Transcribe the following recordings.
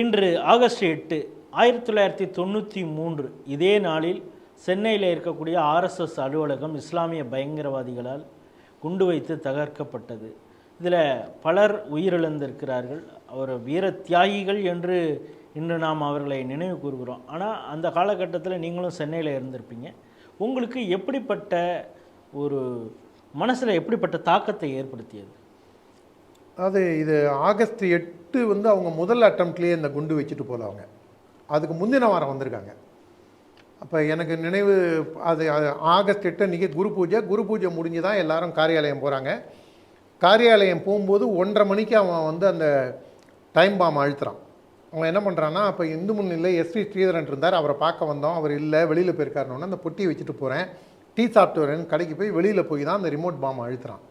இன்று ஆகஸ்ட் எட்டு ஆயிரத்தி தொள்ளாயிரத்தி தொண்ணூற்றி மூன்று இதே நாளில் சென்னையில் இருக்கக்கூடிய ஆர்எஸ்எஸ் அலுவலகம் இஸ்லாமிய பயங்கரவாதிகளால் குண்டு வைத்து தகர்க்கப்பட்டது. இதில் பலர் உயிரிழந்திருக்கிறார்கள். அவர் வீர தியாகிகள் என்று இன்று நாம் அவர்களை நினைவு கூறுகிறோம். ஆனால் அந்த காலகட்டத்தில் நீங்களும் சென்னையில் இருந்திருப்பீங்க. உங்களுக்கு எப்படிப்பட்ட ஒரு மனசில் எப்படிப்பட்ட தாக்கத்தை ஏற்படுத்தியது? அது இது ஆகஸ்ட் எட்டு வந்து அவங்க முதல் அட்டம்ப்ட்லேயே இந்த குண்டு வச்சுட்டு போல அவங்க அதுக்கு முந்தின வாரம் வந்திருக்காங்க. அப்போ எனக்கு நினைவு அது அது ஆகஸ்ட் எட்டு அன்றைக்கி குரு பூஜை குரு பூஜை முடிஞ்சு தான் எல்லாரும் காரியாலயம் போகிறாங்க காரியாலயம் போகும்போது ஒன்றரை மணிக்கு அவன் வந்து அந்த டைம் பாம் அழுத்துறான். அவன் என்ன பண்ணுறான்னா அப்போ இந்து முன்னிலை எஸ்வி ஸ்ரீதரன் இருந்தார். அவரை பார்க்க வந்தோம். அவர் இல்லை வெளியில் போயிருக்காருன்னு அந்த பொட்டியை வச்சுட்டு போகிறேன் டீ சாப்பிட்டு வரேன்னு கடைக்கு போய் வெளியில் போய் தான் அந்த ரிமோட் பாம் அழுத்துறான்.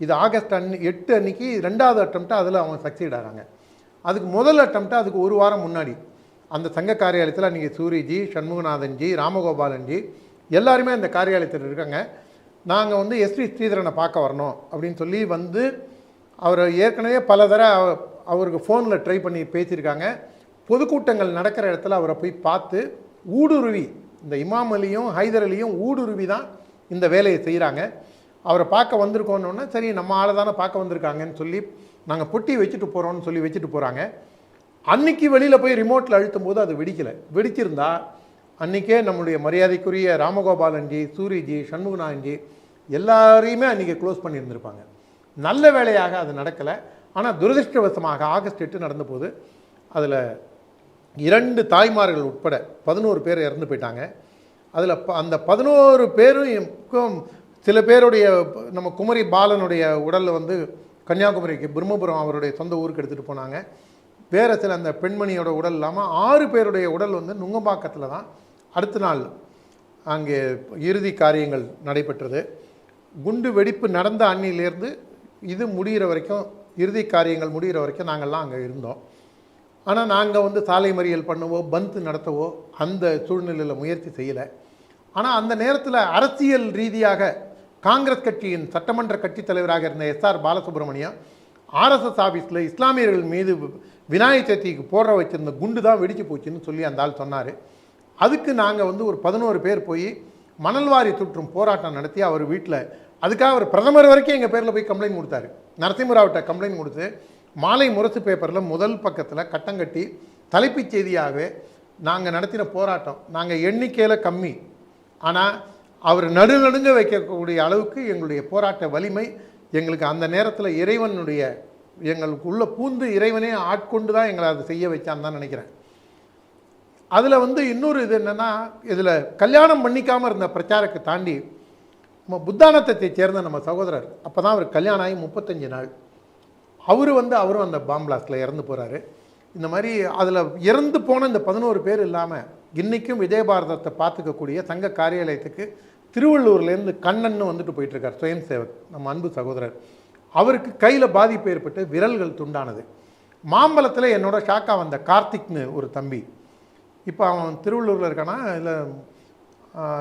இது ஆகஸ்ட் அன்னி எட்டு அன்னைக்கு ரெண்டாவது அட்டம்ப்ட்டு அதில் அவங்க சக்சீட் ஆகிறாங்க அதுக்கு முதல் அட்டம்ப்ட்டு அதுக்கு ஒரு வாரம் முன்னாடி அந்த சங்க காரியாலயத்தில் அன்றைக்கி சூரிஜி சண்முகநாதன்ஜி ராமகோபாலன்ஜி எல்லாருமே அந்த காரியாலயத்தில் இருக்காங்க. நாங்கள் வந்து எஸ்வி ஸ்ரீதரனை பார்க்க வரணும் அப்படின்னு சொல்லி வந்து அவர் ஏற்கனவே பல தடவை அவருக்கு ஃபோனில் ட்ரை பண்ணி பேசியிருக்காங்க. பொதுக்கூட்டங்கள் நடக்கிற இடத்துல அவரை போய் பார்த்து ஊடுருவி இந்த இமாம் அலியும் ஹைதர் அலியும் ஊடுருவி தான் இந்த வேலையை செய்கிறாங்க அவரை பார்க்க வந்திருக்கோன்னொன்னே சரி நம்ம ஆளை தானே பார்க்க வந்திருக்காங்கன்னு சொல்லி நாங்கள் பொட்டி வச்சுட்டு போகிறோம்னு சொல்லி வச்சுட்டு போகிறாங்க அன்னைக்கு வெளியில் போய் ரிமோட்டில் அழுத்தும் போது அது வெடிக்கலை. வெடிச்சிருந்தா அன்றைக்கே நம்முடைய மரியாதைக்குரிய ராமகோபாலன்ஜி சூரிஜி சண்முகநாதன்ஜி எல்லாரையுமே அன்றைக்கி க்ளோஸ் பண்ணியிருந்திருப்பாங்க. நல்ல வேலையாக அது நடக்கலை. ஆனால் துரதிருஷ்டவசமாக ஆகஸ்ட் எட்டு நடந்தபோது அதில் இரண்டு தாய்மார்கள் உட்பட பதினோரு பேர் இறந்து போயிட்டாங்க. அதில் ப அந்த பதினோரு பேரும் சில பேருடைய நம்ம குமரி பாலனுடைய உடலில் வந்து கன்னியாகுமரிக்கு பிரம்மபுரம் அவருடைய சொந்த ஊருக்கு எடுத்துகிட்டு போனாங்க. வேறு சில அந்த பெண்மணியோட உடல் இல்லாமல் ஆறு பேருடைய உடல் வந்து நுங்கம்பாக்கத்தில் தான் அடுத்த நாள் அங்கே இறுதி காரியங்கள் நடைபெற்றது. குண்டு வெடிப்பு நடந்த அன்னிலேருந்து இது முடிகிற வரைக்கும் இறுதி காரியங்கள் முடிகிற வரைக்கும் நாங்கள்லாம் அங்கே இருந்தோம். ஆனால் நாங்கள் வந்து சாலை மறியல் பண்ணவோ பந்த் நடத்தவோ அந்த சூழ்நிலையில் முயற்சி செய்யலை. ஆனால் அந்த நேரத்தில் அரசியல் ரீதியாக காங்கிரஸ் கட்சியின் சட்டமன்ற கட்சித் தலைவராக இருந்த எஸ்ஆர் பாலசுப்ரமணியம் ஆர்எஸ்எஸ் ஆஃபீஸில் இஸ்லாமியர்கள் மீது விநாயகர் சதுர்த்திக்கு போடுற வச்சிருந்த குண்டு தான் வெடிச்சு போச்சுன்னு சொல்லி அந்த ஆள் சொன்னார். அதுக்கு நாங்கள் வந்து ஒரு பதினோரு பேர் போய் மணல்வாரி சுற்றும் போராட்டம் நடத்தி அவர் வீட்டில் அதுக்காக அவர் பிரதமர் வரைக்கும் எங்கள் பேரில் போய் கம்ப்ளைண்ட் கொடுத்தாரு. நரசிம்மராவ்கிட்ட கம்ப்ளைண்ட் கொடுத்து மாலை முரசு பேப்பரில் முதல் பக்கத்தில் கட்டங்கட்டி தலைப்புச் செய்தியாகவே நாங்கள் நடத்தின போராட்டம் நாங்கள் எண்ணிக்கையில் கம்மி. ஆனால் அவர் நடுநடுங்க வைக்கக்கூடிய அளவுக்கு எங்களுடைய போராட்ட வலிமை எங்களுக்கு அந்த நேரத்தில் இறைவனுடைய எங்களுக்குள்ள பூந்து இறைவனே ஆட்கொண்டு தான் எங்களை அதை செய்ய வச்சான்னு தான் நினைக்கிறேன். அதில் வந்து இன்னொரு இது என்னென்னா இதில் கல்யாணம் பண்ணிக்காமல் இருந்த பிரச்சாரத்தை தாண்டி நம்ம புத்தானத்தை சேர்ந்த நம்ம சகோதரர் அப்போ தான் அவர் கல்யாணம் ஆகி முப்பத்தஞ்சு நாள். அவர் வந்து அவரும் அந்த பாம்பிளாஸ்டில் இறந்து போகிறாரு இந்த மாதிரி அதில் இறந்து போன இந்த பதினோரு பேர் இல்லாமல் இன்றைக்கும் விஜயபாரதத்தை பார்த்துக்கக்கூடிய சங்க காரியாலயத்துக்கு திருவள்ளூர்லேருந்து கண்ணன்னு வந்துட்டு போயிட்டுருக்கார் சுயம் சேவக் நம்ம அன்பு சகோதரர். அவருக்கு கையில் பாதிப்பு ஏற்பட்டு விரல்கள் துண்டானது. மாம்பழத்தில் என்னோட ஷாக்கா வந்த கார்த்திக்னு ஒரு தம்பி. இப்போ அவன் திருவள்ளூரில் இருக்கானா? இல்லை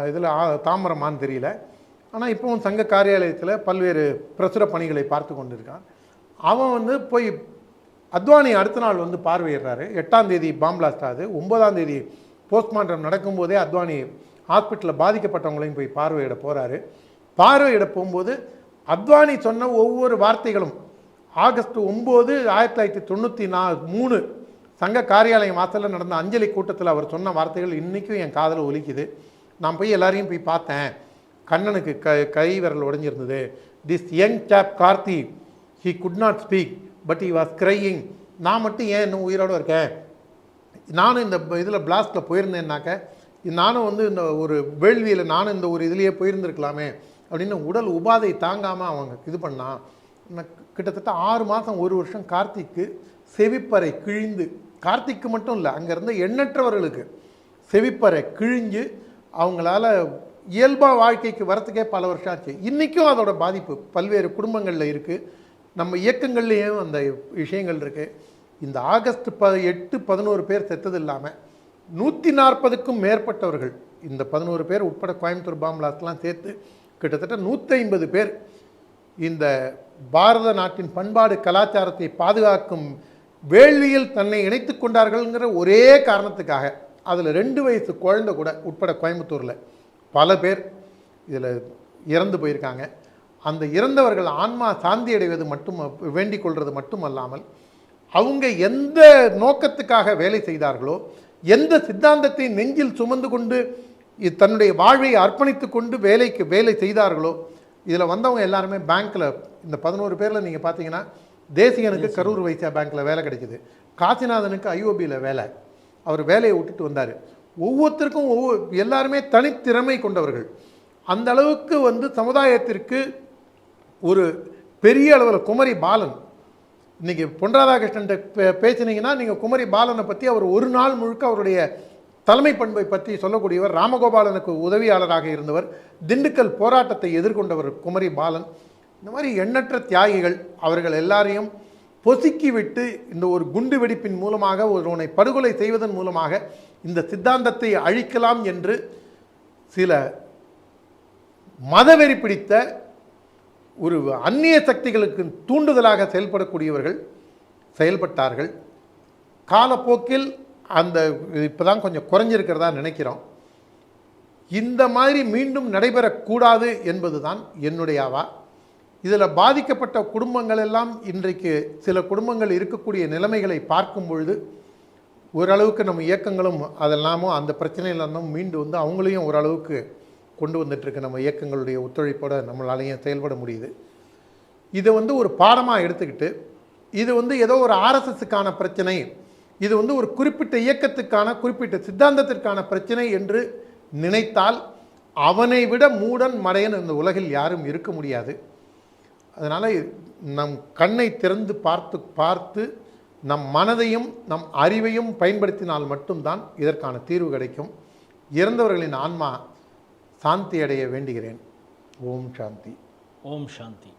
இதில் தாமரமான்னு தெரியல. ஆனால் இப்போவும் சங்க காரியாலயத்தில் பல்வேறு பிரசுர பணிகளை பார்த்து கொண்டிருக்கான். அவன் வந்து போய் அத்வானி அடுத்த நாள் வந்து பார்வையிடுறாரு. எட்டாம் தேதி பாம்பிளாஸ்ட் ஆகுது. ஒன்பதாம் தேதி போஸ்ட்மார்ட்டம் நடக்கும்போதே அத்வானி ஹாஸ்பிட்டலில் பாதிக்கப்பட்டவங்களையும் போய் பார்வையிட போகிறாரு பார்வையிட போகும்போது அத்வானி சொன்ன ஒவ்வொரு வார்த்தைகளும் ஆகஸ்ட் ஒம்பது ஆயிரத்தி தொள்ளாயிரத்தி தொண்ணூற்றி நா மூணு சங்க காரியாலயம் வாசலில் நடந்த அஞ்சலி கூட்டத்தில் அவர் சொன்ன வார்த்தைகள் இன்றைக்கும் என் காதில் ஒலிக்குது. நான் போய் எல்லாரையும் போய் பார்த்தேன். கண்ணனுக்கு க கை விரல் உடஞ்சிருந்தது. This young chap Karthi he could not speak but he was crying நான் மட்டும் ஏன் இன்னும் உயிரோடு இருக்கேன்? நானும் இந்த இதில் பிளாஸ்ட்டில் போயிருந்தேன்னாக்க நானும் வந்து இந்த ஒரு வேள்வியில் நானும் இந்த ஒரு இதுலேயே போயிருந்திருக்கலாமே அப்படின்னு உடல் உபாதை தாங்காமல் அவங்க இது பண்ணான் கிட்டத்தட்ட ஆறு மாதம் ஒரு வருஷம் கார்த்திக்கு செவிப்பறை கிழிந்து கார்த்திக்கு மட்டும் இல்லை அங்கே இருந்த எண்ணற்றவர்களுக்கு செவிப்பறை கிழிஞ்சு அவங்களால இயல்பாக வாழ்க்கைக்கு வரத்துக்கே பல வருஷம் ஆச்சு. இன்றைக்கும் அதோட பாதிப்பு பல்வேறு குடும்பங்களில் இருக்குது நம்ம இயக்கங்கள்லேயும் அந்த விஷயங்கள் இருக்குது இந்த ஆகஸ்ட் ப எட்டு பதினோரு பேர் செத்தது இல்லாமல் நூற்றி நாற்பதுக்கும் மேற்பட்டவர்கள் இந்த பதினோரு பேர் உட்பட கோயம்புத்தூர் பாம்லாஸ்லாம் சேர்த்து கிட்டத்தட்ட நூற்றி பேர் இந்த பாரத நாட்டின் பண்பாடு கலாச்சாரத்தை பாதுகாக்கும் வேள்வியில் தன்னை இணைத்து கொண்டார்கள்ங்கிற ஒரே காரணத்துக்காக அதில் ரெண்டு வயசு குழந்தை கூட உட்பட கோயம்புத்தூரில் பல பேர் இதில் இறந்து போயிருக்காங்க. அந்த இறந்தவர்கள் ஆன்மா சாந்தி அடைவது மட்டும் வேண்டிக் கொள்வது மட்டுமல்லாமல் அவங்க எந்த நோக்கத்துக்காக வேலை செய்தார்களோ எந்த சித்தாந்தத்தை நெஞ்சில் சுமந்து கொண்டு தன்னுடைய வாழ்வை அர்ப்பணித்து கொண்டு வேலைக்கு வேலை செய்தார்களோ இதில் வந்தவங்க எல்லாருமே பேங்க்கில் இந்த பதினோரு பேரில் நீங்கள் பார்த்தீங்கன்னா தேசியனுக்கு கரூர் வைசியா பேங்க்கில் வேலை கிடைக்குது. காசிநாதனுக்கு ஐஓபியில் வேலை. அவர் வேலையை விட்டுட்டு வந்தார். ஒவ்வொருத்தருக்கும் ஒவ்வொரு எல்லாருமே தனித்திறமை கொண்டவர்கள். அந்த அளவுக்கு வந்து சமுதாயத்திற்கு ஒரு பெரிய அளவில் குமரி பாலன். இன்றைக்கி பொன் ராதாகிருஷ்ணன் பேசினீங்கன்னா நீங்கள் குமரி பாலனை பற்றி அவர் ஒரு நாள் முழுக்க அவருடைய தலைமை பண்பை பற்றி சொல்லக்கூடியவர் ராமகோபாலனுக்கு உதவியாளராக இருந்தவர். திண்டுக்கல் போராட்டத்தை எதிர்கொண்டவர் குமரி பாலன். இந்த மாதிரி எண்ணற்ற தியாகிகள் அவர்கள் எல்லாரையும் பொசுக்கி விட்டு இந்த ஒரு குண்டு வெடிப்பின் மூலமாக ஒருவனை படுகொலை செய்வதன் மூலமாக இந்த சித்தாந்தத்தை அழிக்கலாம் என்று சில மதவெறி பிடித்த ஒரு அந்நிய சக்திகளுக்கு தூண்டுதலாக செயல்படக்கூடியவர்கள் செயல்பட்டார்கள். காலப்போக்கில் அந்த இப்போ தான் கொஞ்சம் குறைஞ்சிருக்கிறதா நினைக்கிறோம். இந்த மாதிரி மீண்டும் நடைபெறக்கூடாது என்பது தான் என்னுடைய அவா இதில் பாதிக்கப்பட்ட குடும்பங்கள் எல்லாம் இன்றைக்கு சில குடும்பங்கள் இருக்கக்கூடிய நிலைமைகளை பார்க்கும் பொழுது ஓரளவுக்கு நம்ம இயக்கங்களும் அதெல்லாமும் அந்த பிரச்சனையிலிருந்தும் மீண்டு வந்து அவங்களையும் ஓரளவுக்கு கொண்டு வந்துட்டுருக்க நம்ம இயக்கங்களுடைய ஒத்துழைப்போடு நம்மளாலையும் செயல்பட முடியுது. இதை வந்து ஒரு பாடமாக எடுத்துக்கிட்டு இது வந்து ஏதோ ஒரு ஆர்எஸ்எஸ்க்கான பிரச்சனை இது வந்து ஒரு குறிப்பிட்ட இயக்கத்துக்கான குறிப்பிட்ட சித்தாந்தத்திற்கான பிரச்சனை என்று நினைத்தால் அவனை விட மூடன் மடையன் இந்த உலகில் யாரும் இருக்க முடியாது. அதனால் நம் கண்ணை திறந்து பார்த்து பார்த்து நம் மனதையும் நம் அறிவையும் பயன்படுத்தினால் மட்டும்தான் இதற்கான தீர்வு கிடைக்கும். இறந்தவர்களின் ஆன்மா சாந்தி அடைய வேண்டுகிறேன். ஓம் சாந்தி. ஓம் சாந்தி.